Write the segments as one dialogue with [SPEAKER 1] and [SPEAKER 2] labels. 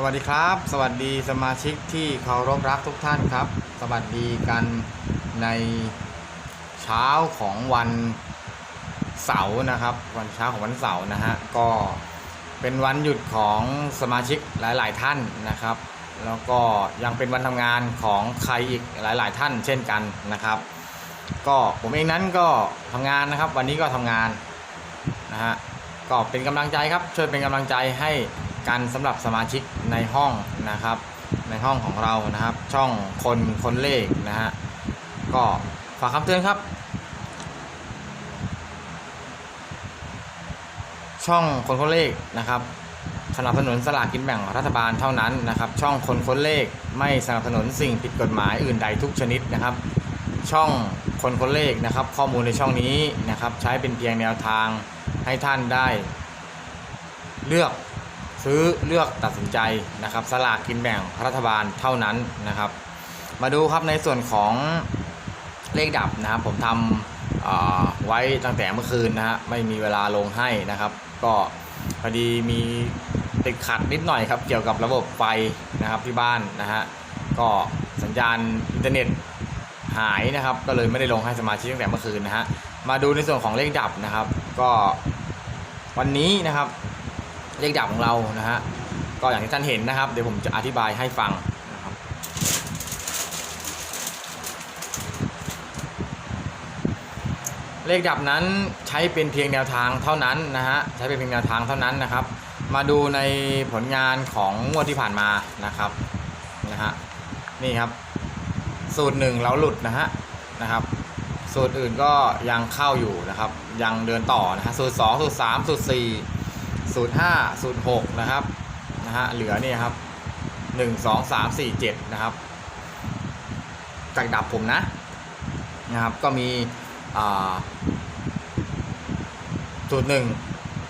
[SPEAKER 1] สวัสดีครับ สวัสดีสมาชิกที่เคารพรักทุกท่านครับ สวัสดีกันในเช้าของวันเสาร์นะครับ วันเช้าของวันเสาร์นะฮะก็เป็นวันหยุดของสมาชิกหลาย ๆ ท่านนะครับ แล้วก็ยังเป็นวันทำงานของใครอีกหลาย ๆ ท่านเช่นกันนะครับ ก็ผมเองนั้นก็ทำงานนะครับ วันนี้ก็ทำงานนะฮะก็เป็นกำลังใจครับช่วยเป็นกำลังใจให้ กันสำหรับสมาชิกในห้องนะครับ ในห้องของเรานะครับ ช่องคนคนเลขนะฮะก็ฝากคำเตือนครับ ช่องคนคนเลขนะครับสนับสนุนสลากกินแบ่งรัฐบาลเท่านั้นนะครับ ช่องคนคนเลขไม่สนับสนุนสิ่งผิดกฎหมายอื่นใดทุกชนิดนะครับ ช่องคนคนเลขนะครับ ข้อมูลในช่องนี้นะครับ ใช้เป็นเพียงแนวทางให้ท่านได้ เลือก ซื้อเลือกตัดสินใจนะครับสลากกินแบ่งรัฐบาลเท่านั้นนะครับ มาดูครับในส่วนของเลขดับนะครับ ผมทำไว้ตั้งแต่เมื่อคืนนะฮะไม่มีเวลาลงให้นะครับ ก็พอดีมีติดขัดนิดหน่อยครับ เกี่ยวกับระบบไฟนะครับที่บ้านนะฮะก็สัญญาณอินเทอร์เน็ตหายนะครับ ก็เลยไม่ได้ลงให้สมาชิกตั้งแต่เมื่อคืนนะฮะมาดูในส่วนของเลขดับนะครับ ก็วันนี้นะครับ เลขดับของเรานะฮะก็อย่างที่ท่านเห็นนะครับ เดี๋ยวผมจะอธิบายให้ฟังนะครับเลขดับนั้นใช้เป็นเพียงแนวทางเท่านั้นนะฮะใช้เป็นเพียงแนวทางเท่านั้นนะครับ มาดูในผลงานของงวดที่ผ่านมานะครับนะฮะนี่ครับ สูตรหนึ่งเราหลุดนะฮะนะครับ สูตรอื่นก็ยังเข้าอยู่นะครับ ยังเดินต่อนะฮะสูตรสองสูตรสามสูตรสี่ สูตรห้าสูตรหกนะครับนะฮะเหลือนี่ครับหนึ่งสองสามสี่เจ็ดนะครับ จากดับผมนะนะครับก็มีอ่าสูตรหนึ่ง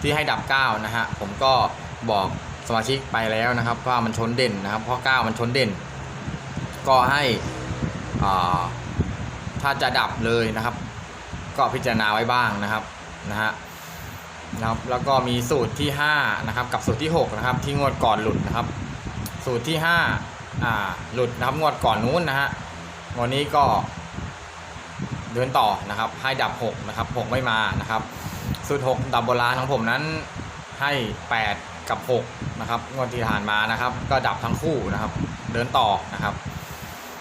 [SPEAKER 1] ที่ให้ดับเก้านะฮะ ผมก็บอกสมาชิกไปแล้วนะครับ ว่ามันชนเด่นนะครับ เพราะเก้ามันชนเด่น ก็ให้ถ้าจะดับเลยนะครับ ก็พิจารณาไว้บ้างนะครับนะฮะ นะครับแล้วก็มีสูตรที่5นะครับกับสูตรที่6นะครับที่งวดก่อนหลุดนะครับ สูตรที่5อ่าหลุดนะครับงวดก่อนนู้นนะฮะงวดนี้ก็เดินต่อนะครับให้ดับ6นะครับ6ไม่มานะครับ สูตร 6 ดับโบราณของผมนั้นให้ 8 กับ 6 นะครับ งวดที่ผ่านมานะครับ ก็ดับทั้งคู่นะครับ เดินต่อนะครับ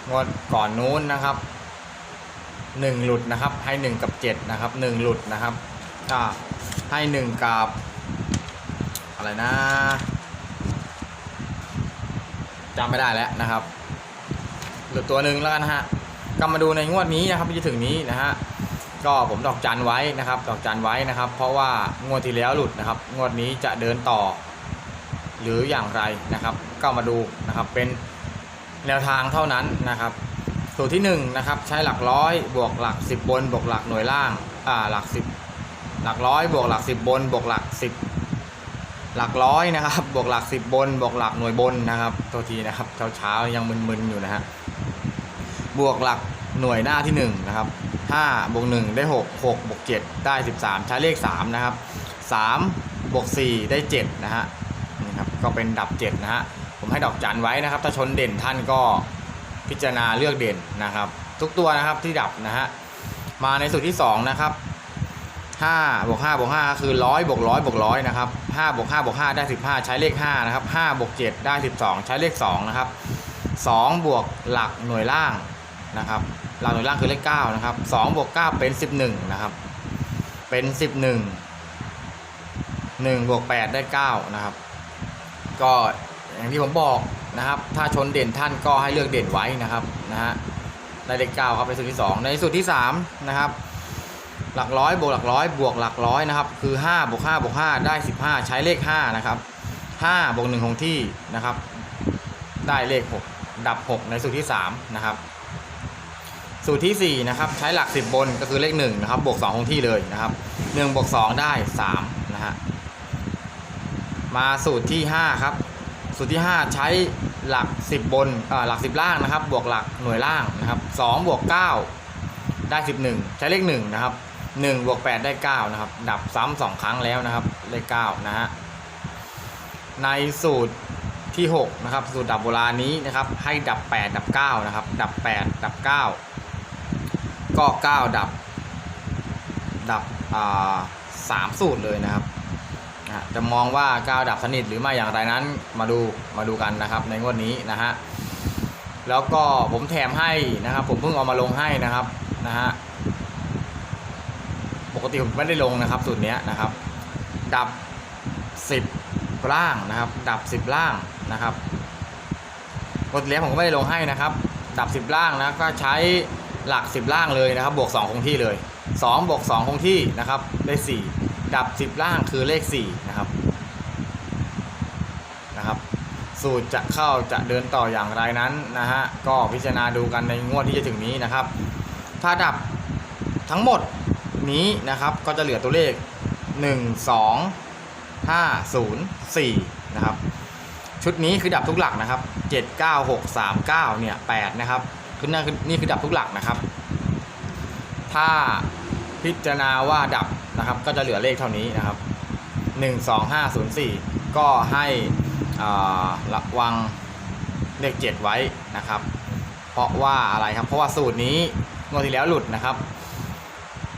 [SPEAKER 1] งวดก่อนนู้นนะครับหนึ่งหลุดนะครับให้หนึ่งกับเจ็ดนะครับหนึ่งหลุดนะครับก็ ให้หนึ่งกับ อะไรนะจำไม่ได้แล้วนะครับหลือตัวหนึ่งแล้วกันนะฮะก็มาดูในงวดนี้นะครับที่จะถึงนี้นะฮะก็ผมดอกจันไว้นะครับ ดอกจันไว้นะครับ เพราะว่างวดที่แล้วหลุดนะครับ งวดนี้จะเดินต่อ หรืออย่างไรนะครับ ก็มาดูนะครับเป็นแนวทางเท่านั้นนะครับสูตรที่1นงนะครับใช้หลักร้อยบวกหลัก 10 บนบวกหลักหน่วยล่างอ่าหลัก 10 หลักร้อยบวกหลัก10บบนบวกหลัก10หลักร้อยนะครับ บวกหลัก10บบน บวกหลักหน่วยบนนะครับตัวทีนะครับเช้าเช้ายังมึนๆอยู่นะฮะบวกหลักหน่วยหน้าที่1นะครับ5บวก1ได้ 6 6บวก7ได้ 13 ใช้เลข3นะครับ3บวก4ได้7นะฮะนี่ครับก็เป็นดับ7นะฮะผมให้ดอกจันไว้นะครับ ถ้าชนเด่นท่านก็พิจารณาเลือกเด่นนะครับ ทุกตัวนะครับที่ดับนะฮะมาในสูตรที่2นะครับ 5บวก5บวก5ก็คือ 100บวก100บวก100นะครับ5บวก5บวก5ได้ 15 ใช้เลข5นะครับ5บวก7ได้ 12 ใช้เลข2นะครับ2บวกหลักหน่วยล่างนะครับหลักหน่วยล่างคือเลข9นะครับ2บวก9เป็น 11นะครับเป็น 11 1บวก8ได้9นะครับก็อย่างที่ผมบอกนะครับถ้าชนเด่นท่านก็ให้เลือกเด่นไว้นะครับนะฮะในเลขเก้าครับในสูตรที่สองในสูตรที่สามนะครับ หลักร้อยบวกหลักร้อยบวกหลักร้อยนะครับคือห้าบวกห้าบวกห้าได้สิบห้าใช้เลขห้านะครับห้าบวกหนึ่งคงที่นะครับ ได้เลขหกดับหกในสูตรที่สามนะครับสูตรที่สี่นะครับใช้หลักสิบบนก็คือเลขหนึ่งนะครับบวกสองคงที่เลยนะครับหนึ่งบวกสองได้สามนะฮะมาสูตรที่5ครับสูตรที่ 5 ใช้หลัก 10 บนอ่าหลัก 10 ล่างนะครับ บวกหลักหน่วยล่างนะครับ2บวก9ได้ 11 ใช้เลข1นะครับ 1บวก8ได้9นะครับ ดับซ้ำ2ครั้งแล้วนะครับเลข9นะฮะในสูตรที่ 6 นะครับ สูตรดับโบราณนี้นะครับ ให้ดับ 8 ดับ 9 นะครับ ดับ 8 ดับ 9 ก็ 9 ดับ ดับอ่าสามสูตรเลยนะครับ จะมองว่า 9 ดับสนิทหรือไม่อย่างไรนั้นมาดูมาดูกันนะครับ ในงวดนี้นะฮะแล้วก็ผมแถมให้นะครับ ผมเพิ่งเอามาลงให้นะครับนะฮะ ปกติผมไม่ได้ลงนะครับสูตรนี้นะครับ ดับ 10 ล่างนะครับ ดับ 10 ล่างนะครับงวดที่แล้วผมก็ไม่ได้ลงให้นะครับ ดับ 10 ล่างนะก็ใช้หลัก 10 ล่างเลยนะครับ บวก 2 คงที่เลย 2 บวก 2 คงที่นะครับ ได้ 4 ดับ 10 ล่างคือเลข 4 นะครับนะครับสูตรจะเข้าจะเดินต่ออย่างไรนั้นนะฮะก็พิจารณาดูกันในงวดที่จะถึงนี้นะครับ ถ้าดับทั้งหมด นี้นะครับก็จะเหลือตัวเลข 1 2 5 0 4 นะครับ ชุดนี้คือดับทุกหลักนะครับ 7 9 6 3 9 เนี่ย 8 นะครับคือนั่นคือนี่คือดับทุกหลักนะครับ ถ้าพิจารณาว่าดับนะครับ ก็จะเหลือเลขเท่านี้นะครับ 1 2 5 0 4 ก็ให้ระวังเลข 7 ไว้นะครับ เพราะว่าอะไรครับ เพราะว่าสูตรนี้งวดที่แล้วหลุดนะครับ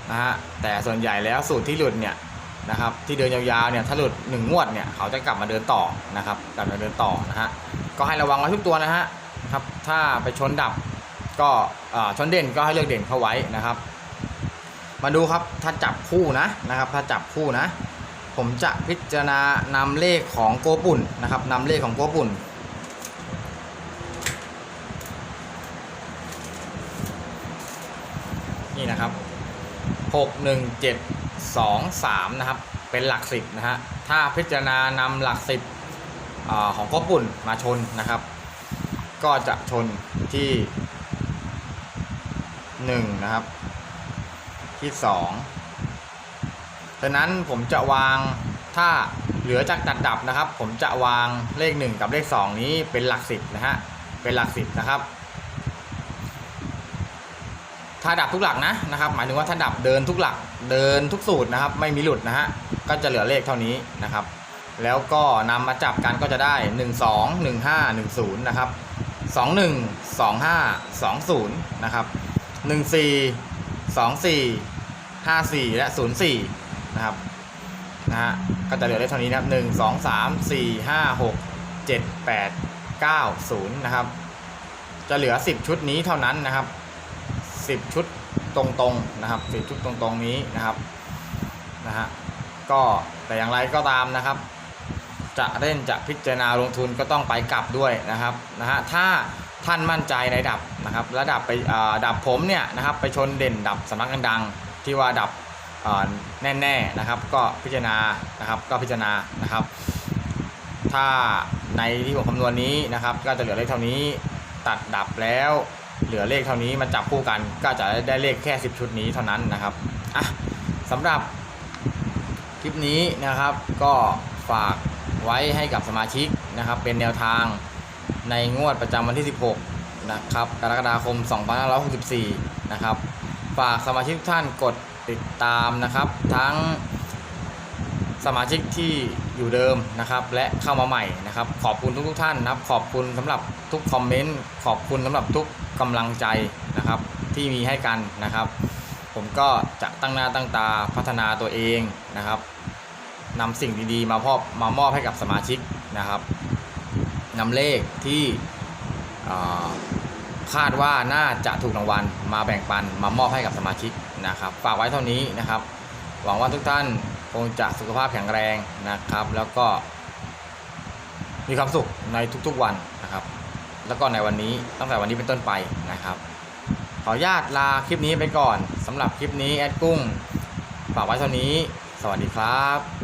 [SPEAKER 1] นะฮะแต่ส่วนใหญ่แล้วสูตรที่หลุดเนี่ยนะครับที่เดินยาวๆเนี่ยถ้าหลุดหนึ่งงวดเนี่ยเขาจะกลับมาเดินต่อนะครับกลับมาเดินต่อนะฮะก็ให้ระวังไว้ทุกตัวนะฮะครับถ้าไปชนดับก็ชนเด่นก็ให้เลือกเด่นเข้าไว้นะครับ มาดูครับถ้าจับคู่นะนะครับ ถ้าจับคู่นะ ผมจะพิจารณานำเลขของโกปุ่นนะครับนำเลขของโกปุ่นนี่นะครับ หกหนึ่งเจ็ดสองสามนะครับ เป็นหลักสิบนะฮะ ถ้าพิจารณานำหลักสิบอของโกปุ่นมาชนนะครับ ก็จะชนที่หนึ่งนะครับ ที่สองดังนั้นผมจะวางถ้าเหลือจากตัดดับนะครับ ผมจะวางเลข 1 กับเลข 2 นี้เป็นหลักสิบนะฮะ เป็นหลักสิบนะครับ ถ้าดับทุกหลักนะนะครับหมายถึงว่าถ้าดับเดินทุกหลักเดินทุกสูตรนะครับ ไม่มีหลุดนะฮะก็จะเหลือเลขเท่านี้นะครับ แล้วก็นำมาจับกันก็จะได้ 1 2 1 5 1 0นะครับ2 1 2 5 2 0นะครับ1 4 2 4 5 4 และ 0 4นะครับนะฮะก็จะเหลือเลขเท่านี้นะครับ 1 2 3 4 5 6 7 8 9 0นะครับจะเหลือ 10 ชุดนี้เท่านั้นนะครับ 10 ชุดตรงๆนะครับ10ชุดตรงๆนี้นะครับนะฮะก็แต่อย่างไรก็ตามนะครับ จะเล่นจะพิจารณาลงทุนก็ต้องไปกลับด้วยนะครับนะฮะถ้าท่านมั่นใจในดับนะครับระดับไปดับผมเนี่ยนะครับไปชนเด่นดับสำนักดังที่ว่าดับแน่ๆนะครับ ก็พิจารณานะครับก็พิจารณานะครับ ถ้าในที่ผมคำนวณนี้นะครับ ก็จะเหลือเลขเท่านี้ตัดดับแล้ว เหลือเลขเท่านี้มาจับคู่กันก็จะได้เลขแค่ 10 ชุดนี้เท่านั้นนะครับอะสำหรับคลิปนี้นะครับก็ฝากไว้ให้กับสมาชิกนะครับ เป็นแนวทางในงวดประจำวันที่ 16 นะครับกรกฎาคม 2564 นะครับ ฝากสมาชิกทุกท่านกดติดตามนะครับ ทั้ง สมาชิกที่อยู่เดิมนะครับ และเข้ามาใหม่นะครับ ขอบคุณทุกทท่านนะครับ ขอบคุณสำหรับทุกคอมเมนต์ขอบคุณสำหรับทุกกำลังใจนะครับ ที่มีให้กันนะครับ ผมก็จะตั้งหน้าตั้งตาพัฒนาตัวเองนะครับนำสิ่งดีๆ มามอบมามอบให้กับสมาชิกนะครับนำเลขที่คาดว่าน่าจะถูกรางวัลมาแบ่งปันมามอบให้กับสมาชิกนะครับ ฝากไว้เท่านี้นะครับ หวังว่าทุกท่าน คงจะสุขภาพแข็งแรงนะครับ แล้วก็มีความสุขในทุกๆวันนะครับ แล้วก็ในวันนี้ตั้งแต่วันนี้เป็นต้นไปนะครับ ขออนุญาตลาคลิปนี้ไปก่อนสำหรับคลิปนี้แอดกุ้งฝากไว้เท่านี้ สวัสดีครับ